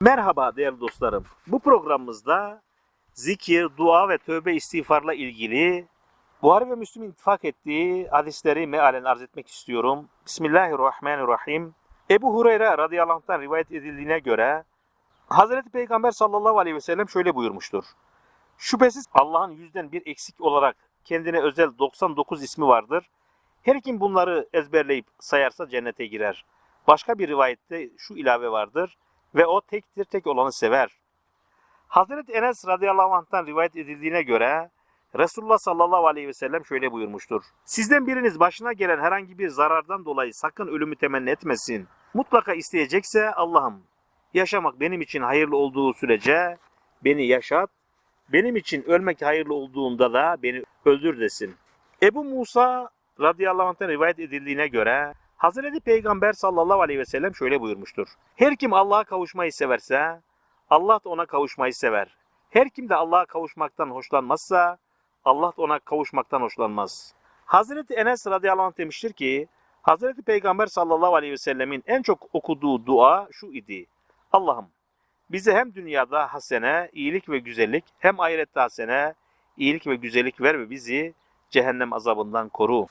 Merhaba değerli dostlarım. Bu programımızda zikir, dua ve tövbe istiğfarla ilgili Buhari ve Müslim ittifak ettiği hadisleri mealen arz etmek istiyorum. Bismillahirrahmanirrahim. Ebu Hureyre radıyallahu anh'tan rivayet edildiğine göre Hazreti Peygamber sallallahu aleyhi ve sellem şöyle buyurmuştur. Şüphesiz Allah'ın yüzden bir eksik olarak kendine özel 99 ismi vardır. Her kim bunları ezberleyip sayarsa cennete girer. Başka bir rivayette şu ilave vardır ve o tektir tek olanı sever. Hazreti Enes radıyallahu anh'tan rivayet edildiğine göre Resulullah sallallahu aleyhi ve sellem şöyle buyurmuştur. Sizden biriniz başına gelen herhangi bir zarardan dolayı sakın ölümü temenni etmesin. Mutlaka isteyecekse Allah'ım yaşamak benim için hayırlı olduğu sürece beni yaşat, benim için ölmek hayırlı olduğunda da beni öldür desin. Ebu Musa radıyallahu anh'tan rivayet edildiğine göre Hazreti Peygamber sallallahu aleyhi ve sellem şöyle buyurmuştur. Her kim Allah'a kavuşmayı severse Allah da ona kavuşmayı sever. Her kim de Allah'a kavuşmaktan hoşlanmazsa Allah da ona kavuşmaktan hoşlanmaz. Hazreti Enes radıyallahu anh demiştir ki Hazreti Peygamber sallallahu aleyhi ve sellemin en çok okuduğu dua şu idi. Allah'ım bize hem dünyada hasene, iyilik ve güzellik hem ahirette hasene, iyilik ve güzellik ver ve bizi cehennem azabından koru.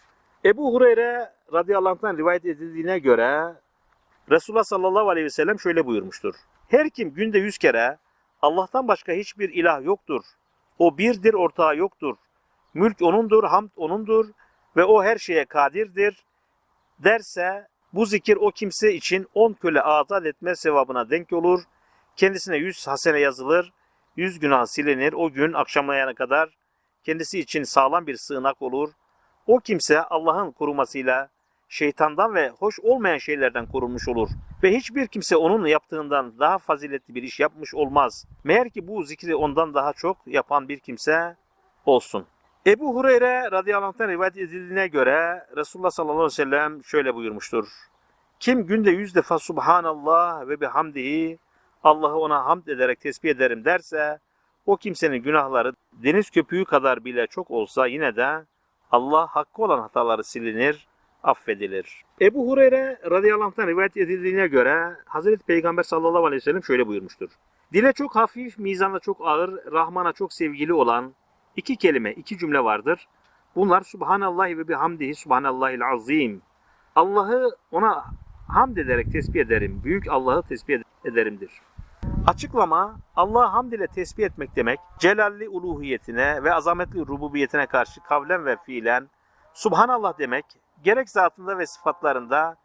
Ebu Hureyre radıyallahu anh'tan rivayet edildiğine göre Resulullah sallallahu aleyhi ve sellem şöyle buyurmuştur. Her kim günde yüz kere Allah'tan başka hiçbir ilah yoktur. O birdir, ortağı yoktur. Mülk O'nundur, hamd O'nundur ve O her şeye kadirdir derse bu zikir o kimse için on köle azat etme sevabına denk olur. Kendisine yüz hasene yazılır, yüz günah silinir. O gün akşamlayana kadar kendisi için sağlam bir sığınak olur. O kimse Allah'ın korumasıyla şeytandan ve hoş olmayan şeylerden korunmuş olur. Ve hiçbir kimse onun yaptığından daha faziletli bir iş yapmış olmaz. Meğer ki bu zikri ondan daha çok yapan bir kimse olsun. Ebu Hureyre radıyallahu anh'tan rivayet edildiğine göre Resulullah sallallahu aleyhi ve sellem şöyle buyurmuştur. Kim günde yüz defa Subhanallah ve bihamdihi Allah'ı ona hamd ederek tesbih ederim derse o kimsenin günahları deniz köpüğü kadar bile çok olsa yine de Allah hakkı olan hataları silinir, affedilir. Ebu Hureyre radıyallahu anh'tan rivayet edildiğine göre Hazreti Peygamber sallallahu aleyhi ve sellem şöyle buyurmuştur. Dile çok hafif, mizanda çok ağır, Rahman'a çok sevgili olan iki kelime, iki cümle vardır. Bunlar Subhanallah ve bihamdihi Subhanallahil azim. Allah'ı ona hamd ederek tesbih ederim. Büyük Allah'ı tesbih ederimdir. Açıklama Allah'a hamd ile tesbih etmek demek, celalli uluhiyetine ve azametli rububiyetine karşı kavlen ve fiilen Subhanallah demek, gerek zatında ve sıfatlarında,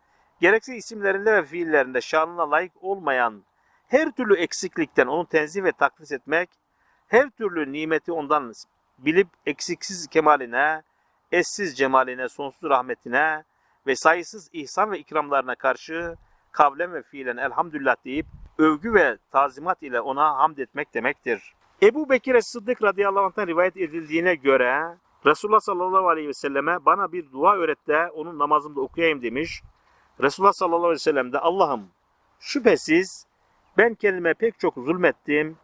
gerekse isimlerinde ve fiillerinde şanına layık olmayan her türlü eksiklikten onu tenzih ve takdis etmek, her türlü nimeti ondan bilip eksiksiz kemaline, eşsiz cemaline, sonsuz rahmetine ve sayısız ihsan ve ikramlarına karşı kavlen ve fiilen elhamdülillah deyip övgü ve tazimat ile ona hamd etmek demektir. Ebu Bekir Sıddık radıyallahu anh'tan rivayet edildiğine göre Resulullah sallallahu aleyhi ve selleme bana bir dua öğret de onun namazımda okuyayım demiş. Resulullah sallallahu aleyhi ve sellem de Allah'ım şüphesiz ben kendime pek çok zulmettim.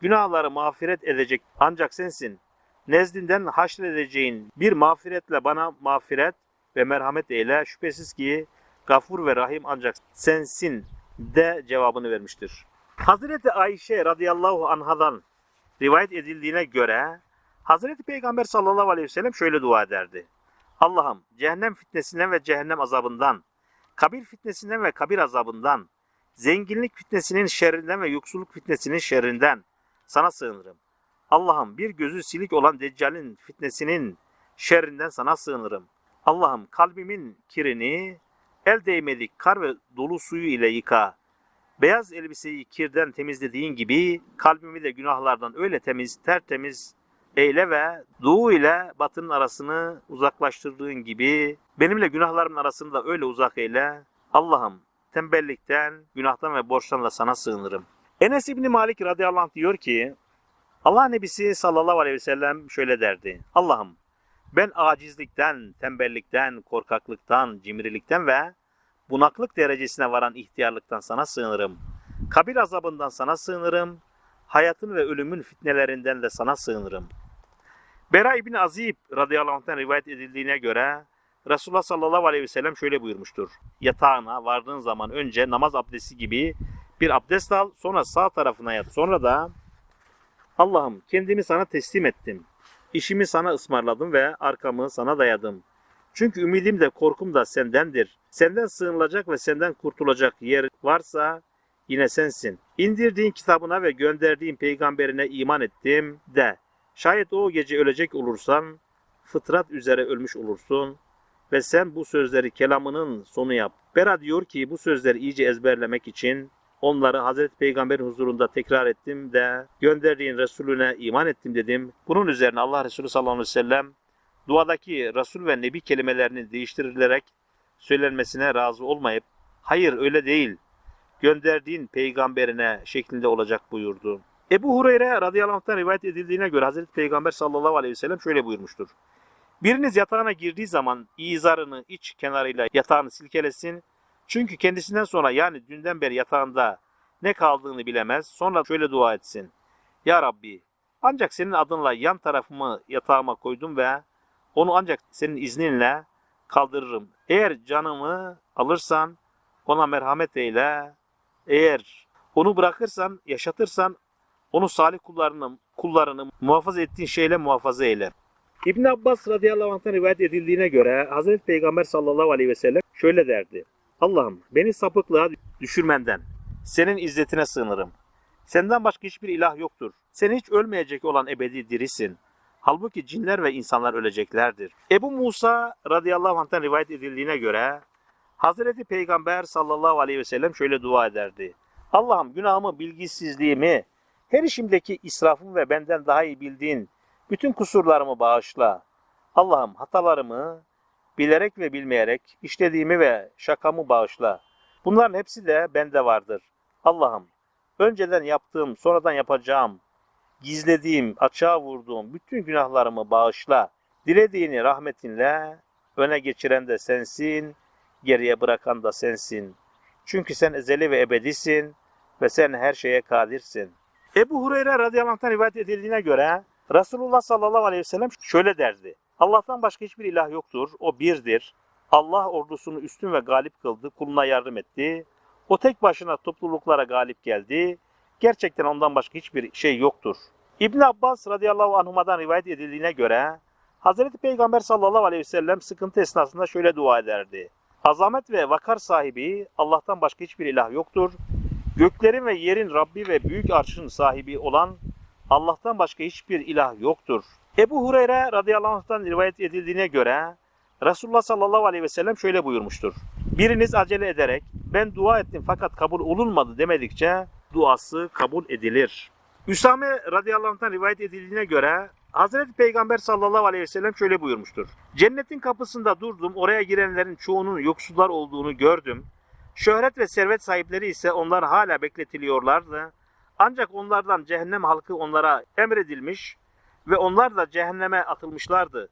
Günahları mağfiret edecek ancak sensin. Nezdinden haşredeceğin bir mağfiretle bana mağfiret ve merhamet eyle. Şüphesiz ki gafur ve rahim ancak sensin de cevabını vermiştir. Hazreti Ayşe radıyallahu anhadan rivayet edildiğine göre Hazreti Peygamber sallallahu aleyhi ve sellem şöyle dua ederdi. Allah'ım cehennem fitnesinden ve cehennem azabından, kabir fitnesinden ve kabir azabından, zenginlik fitnesinin şerrinden ve yoksulluk fitnesinin şerrinden sana sığınırım. Allah'ım bir gözü silik olan Deccal'in fitnesinin şerrinden sana sığınırım. Allah'ım kalbimin kirini el değmedik kar ve dolu suyu ile yıka. Beyaz elbiseyi kirden temizlediğin gibi kalbimi de günahlardan öyle temiz, tertemiz eyle ve doğu ile batının arasını uzaklaştırdığın gibi benimle günahlarımın arasını da öyle uzak eyle. Allah'ım tembellikten, günahtan ve borçtan da sana sığınırım. Enes İbni Malik radıyallahu anh diyor ki Allah Nebisi sallallahu aleyhi ve sellem şöyle derdi. Allah'ım ben acizlikten, tembellikten, korkaklıktan, cimrilikten ve bunaklık derecesine varan ihtiyarlıktan sana sığınırım. Kabir azabından sana sığınırım. Hayatın ve ölümün fitnelerinden de sana sığınırım. Bera İbni Azib radıyallahu anh'tan rivayet edildiğine göre Resulullah sallallahu aleyhi ve sellem şöyle buyurmuştur. Yatağına vardığın zaman önce namaz abdesti gibi bir abdest al, sonra sağ tarafına yat. Sonra da Allah'ım kendimi sana teslim ettim. İşimi sana ısmarladım ve arkamı sana dayadım. Çünkü ümidim de korkum da sendendir. Senden sığınılacak ve senden kurtulacak yer varsa yine sensin. İndirdiğin kitabına ve gönderdiğin peygamberine iman ettim de. Şayet o gece ölecek olursan fıtrat üzere ölmüş olursun ve sen bu sözleri kelamının sonu yap. Bera diyor ki bu sözleri iyice ezberlemek için onları Hazreti Peygamber'in huzurunda tekrar ettim de gönderdiğin Resulüne iman ettim dedim. Bunun üzerine Allah Resulü sallallahu aleyhi ve sellem duadaki Resul ve Nebi kelimelerini değiştirilerek söylenmesine razı olmayıp hayır öyle değil gönderdiğin peygamberine şeklinde olacak buyurdu. Ebu Hureyre radıyallahu anh'tan rivayet edildiğine göre Hazreti Peygamber sallallahu aleyhi ve sellem şöyle buyurmuştur. Biriniz yatağına girdiği zaman izarını iç kenarıyla yatağını silkelesin. Çünkü kendisinden sonra yani dünden beri yatağında ne kaldığını bilemez. Sonra şöyle dua etsin. Ya Rabbi ancak senin adınla yan tarafımı yatağıma koydum ve onu ancak senin izninle kaldırırım. Eğer canımı alırsan ona merhamet eyle. Eğer onu bırakırsan, yaşatırsan onu salih kullarını, kullarını muhafaza ettiğin şeyle muhafaza eyle. İbn Abbas radıyallahu anh'tan rivayet edildiğine göre Hazreti Peygamber sallallahu aleyhi ve sellem şöyle derdi. Allah'ım beni sapıklığa düşürmenden, senin izzetine sığınırım. Senden başka hiçbir ilah yoktur. Sen hiç ölmeyecek olan ebedi dirisin. Halbuki cinler ve insanlar öleceklerdir. Ebu Musa radıyallahu anh'tan rivayet edildiğine göre Hazreti Peygamber sallallahu aleyhi ve sellem şöyle dua ederdi. Allah'ım günahımı, bilgisizliğimi, her işimdeki israfımı ve benden daha iyi bildiğin bütün kusurlarımı bağışla. Allah'ım hatalarımı bilerek ve bilmeyerek işlediğimi ve şakamı bağışla. Bunların hepsi de bende vardır. Allah'ım önceden yaptığım, sonradan yapacağım, gizlediğim, açığa vurduğum bütün günahlarımı bağışla. Dilediğini rahmetinle öne geçiren de sensin, geriye bırakan da sensin. Çünkü sen ezeli ve ebedisin ve sen her şeye kadirsin. Ebu Hureyre radıyallahu anh'tan rivayet edildiğine göre Resulullah sallallahu aleyhi ve sellem şöyle derdi. Allah'tan başka hiçbir ilah yoktur. O birdir. Allah ordusunu üstün ve galip kıldı. Kuluna yardım etti. O tek başına topluluklara galip geldi. Gerçekten ondan başka hiçbir şey yoktur. İbn Abbas radıyallahu anhuma'dan rivayet edildiğine göre Hazreti Peygamber sallallahu aleyhi ve sellem sıkıntı esnasında şöyle dua ederdi. Azamet ve vakar sahibi Allah'tan başka hiçbir ilah yoktur. Göklerin ve yerin Rabbi ve büyük arşın sahibi olan Allah'tan başka hiçbir ilah yoktur. Ebu Hureyre radıyallahu anh'tan rivayet edildiğine göre Resulullah sallallahu aleyhi ve sellem şöyle buyurmuştur. Biriniz acele ederek ben dua ettim fakat kabul olunmadı demedikçe duası kabul edilir. Üsame radıyallahu anh'tan rivayet edildiğine göre Hazreti Peygamber sallallahu aleyhi ve sellem şöyle buyurmuştur. Cennetin kapısında durdum, oraya girenlerin çoğunun yoksullar olduğunu gördüm. Şöhret ve servet sahipleri ise onlar hala bekletiliyorlardı. Ancak onlardan cehennem halkı onlara emredilmiş ve onlar da cehenneme atılmışlardı.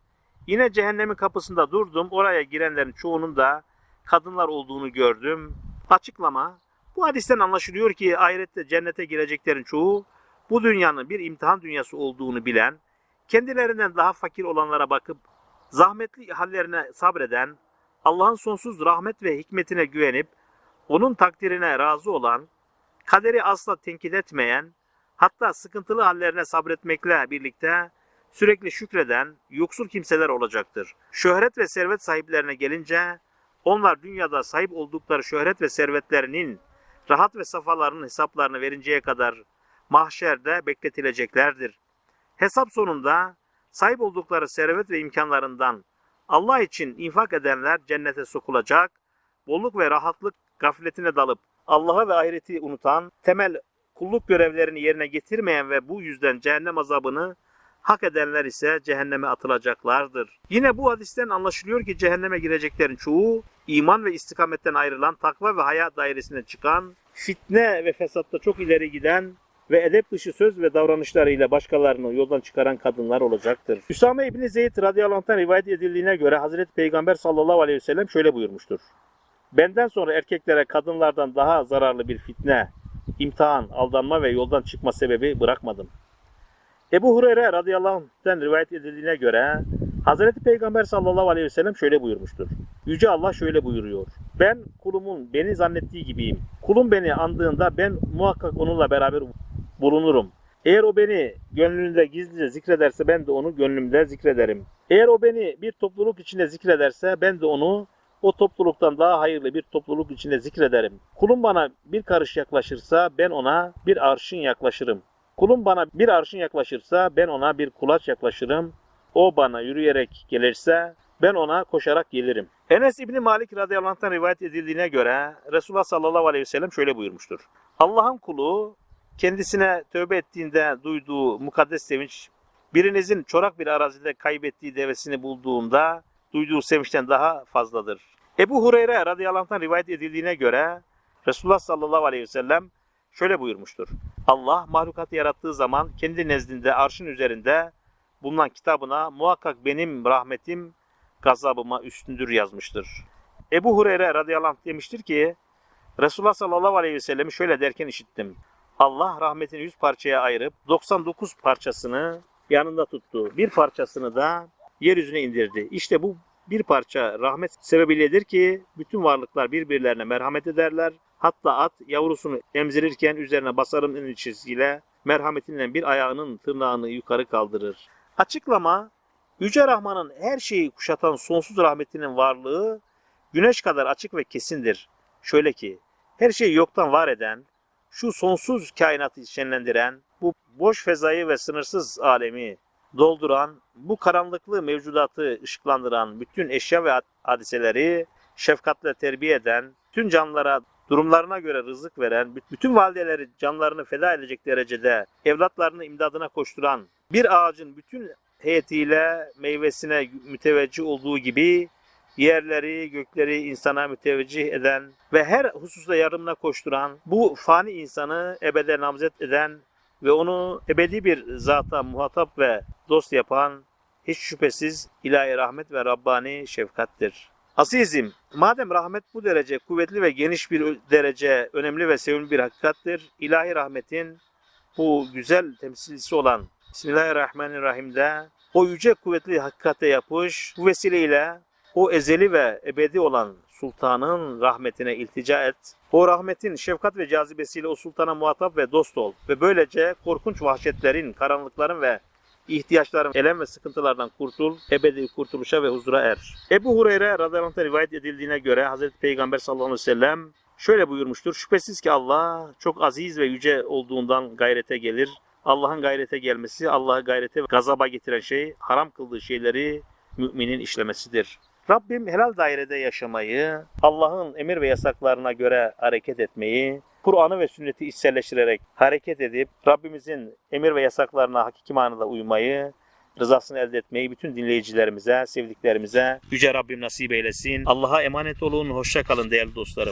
Yine cehennemin kapısında durdum, oraya girenlerin çoğunun da kadınlar olduğunu gördüm. Açıklama, bu hadisten anlaşılıyor ki ahirette cennete gireceklerin çoğu bu dünyanın bir imtihan dünyası olduğunu bilen, kendilerinden daha fakir olanlara bakıp zahmetli hallerine sabreden, Allah'ın sonsuz rahmet ve hikmetine güvenip onun takdirine razı olan, kaderi asla tenkit etmeyen, hatta sıkıntılı hallerine sabretmekle birlikte sürekli şükreden yoksul kimseler olacaktır. Şöhret ve servet sahiplerine gelince onlar dünyada sahip oldukları şöhret ve servetlerinin rahat ve safalarının hesaplarını verinceye kadar mahşerde bekletileceklerdir. Hesap sonunda sahip oldukları servet ve imkanlarından Allah için infak edenler cennete sokulacak, bolluk ve rahatlık gafletine dalıp Allah'a ve ahireti unutan, temel kulluk görevlerini yerine getirmeyen ve bu yüzden cehennem azabını hak edenler ise cehenneme atılacaklardır. Yine bu hadisten anlaşılıyor ki cehenneme gireceklerin çoğu iman ve istikametten ayrılan takva ve hayat dairesine çıkan, fitne ve fesatta çok ileri giden ve edep dışı söz ve davranışlarıyla başkalarını yoldan çıkaran kadınlar olacaktır. Üsame İbni Zeyd radıyallahu anh'tan rivayet edildiğine göre Hazreti Peygamber sallallahu aleyhi ve sellem şöyle buyurmuştur. Benden sonra erkeklere kadınlardan daha zararlı bir fitne, imtihan, aldanma ve yoldan çıkma sebebi bırakmadım. Ebu Hureyre radıyallahu anh'ten rivayet edildiğine göre Hazreti Peygamber sallallahu aleyhi ve sellem şöyle buyurmuştur. Yüce Allah şöyle buyuruyor. Ben kulumun beni zannettiği gibiyim. Kulum beni andığında ben muhakkak onunla beraber bulunurum. Eğer o beni gönlünde gizlice zikrederse ben de onu gönlümde zikrederim. Eğer o beni bir topluluk içinde zikrederse ben de onu o topluluktan daha hayırlı bir topluluk içinde zikrederim. Kulum bana bir karış yaklaşırsa ben ona bir arşın yaklaşırım. Kulum bana bir arşın yaklaşırsa ben ona bir kulaç yaklaşırım. O bana yürüyerek gelirse ben ona koşarak gelirim. Enes İbni Malik radıyallahu anh'tan rivayet edildiğine göre Resulullah sallallahu aleyhi ve sellem şöyle buyurmuştur. Allah'ın kulu kendisine tövbe ettiğinde duyduğu mukaddes sevinç birinizin çorak bir arazide kaybettiği devesini bulduğunda duyduğu sevinçten daha fazladır. Ebu Hureyre radıyallahu anh'tan rivayet edildiğine göre Resulullah sallallahu aleyhi ve sellem şöyle buyurmuştur. Allah mahlukatı yarattığı zaman kendi nezdinde arşın üzerinde bulunan kitabına muhakkak benim rahmetim gazabıma üstündür yazmıştır. Ebu Hureyre radıyallahu anh demiştir ki Resulullah sallallahu aleyhi ve sellemi şöyle derken işittim. Allah rahmetini 100 parçaya ayırıp 99 parçasını yanında tuttu. Bir parçasını da yeryüzüne indirdi. İşte bu bir parça rahmet sebebiyledir ki bütün varlıklar birbirlerine merhamet ederler. Hatta at yavrusunu emzirirken üzerine basarım endişesiyle merhametinden bir ayağının tırnağını yukarı kaldırır. Açıklama Yüce Rahman'ın her şeyi kuşatan sonsuz rahmetinin varlığı güneş kadar açık ve kesindir. Şöyle ki her şeyi yoktan var eden, şu sonsuz kainatı şenlendiren, bu boş fezayı ve sınırsız alemi dolduran, bu karanlıklı mevcudatı ışıklandıran bütün eşya ve hadiseleri şefkatle terbiye eden, bütün canlılara durumlarına göre rızık veren, bütün valideleri canlarını feda edecek derecede evlatlarını imdadına koşturan, bir ağacın bütün heyetiyle meyvesine müteveccih olduğu gibi yerleri, gökleri insana müteveccih eden ve her hususta yardımına koşturan, bu fani insanı ebede namzet eden ve onu ebedi bir zata muhatap ve dost yapan hiç şüphesiz ilahi rahmet ve Rabbani şefkattir. Azizim, madem rahmet bu derece kuvvetli ve geniş bir derece önemli ve sevimli bir hakikattir, ilahi rahmetin bu güzel temsilcisi olan Bismillahirrahmanirrahim'de o yüce kuvvetli hakikate yapış, bu vesileyle o ezeli ve ebedi olan sultanın rahmetine iltica et. O rahmetin şefkat ve cazibesiyle o sultana muhatap ve dost ol. Ve böylece korkunç vahşetlerin, karanlıkların ve ihtiyaçların, elem ve sıkıntılardan kurtul, ebedi kurtuluşa ve huzura er. Ebu Hureyre radıyallahu rivayet edildiğine göre Hazreti Peygamber sallallahu aleyhi ve sellem şöyle buyurmuştur. Şüphesiz ki Allah çok aziz ve yüce olduğundan gayrete gelir. Allah'ın gayrete gelmesi, Allah'ı gayrete gazaba getiren şey, haram kıldığı şeyleri müminin işlemesidir. Rabbim helal dairede yaşamayı, Allah'ın emir ve yasaklarına göre hareket etmeyi, Kur'an'ı ve sünneti içselleştirerek hareket edip Rabbimizin emir ve yasaklarına hakiki manada uymayı, rızasını elde etmeyi bütün dinleyicilerimize, sevdiklerimize Yüce Rabbim nasip eylesin. Allah'a emanet olun, hoşça kalın değerli dostlarım.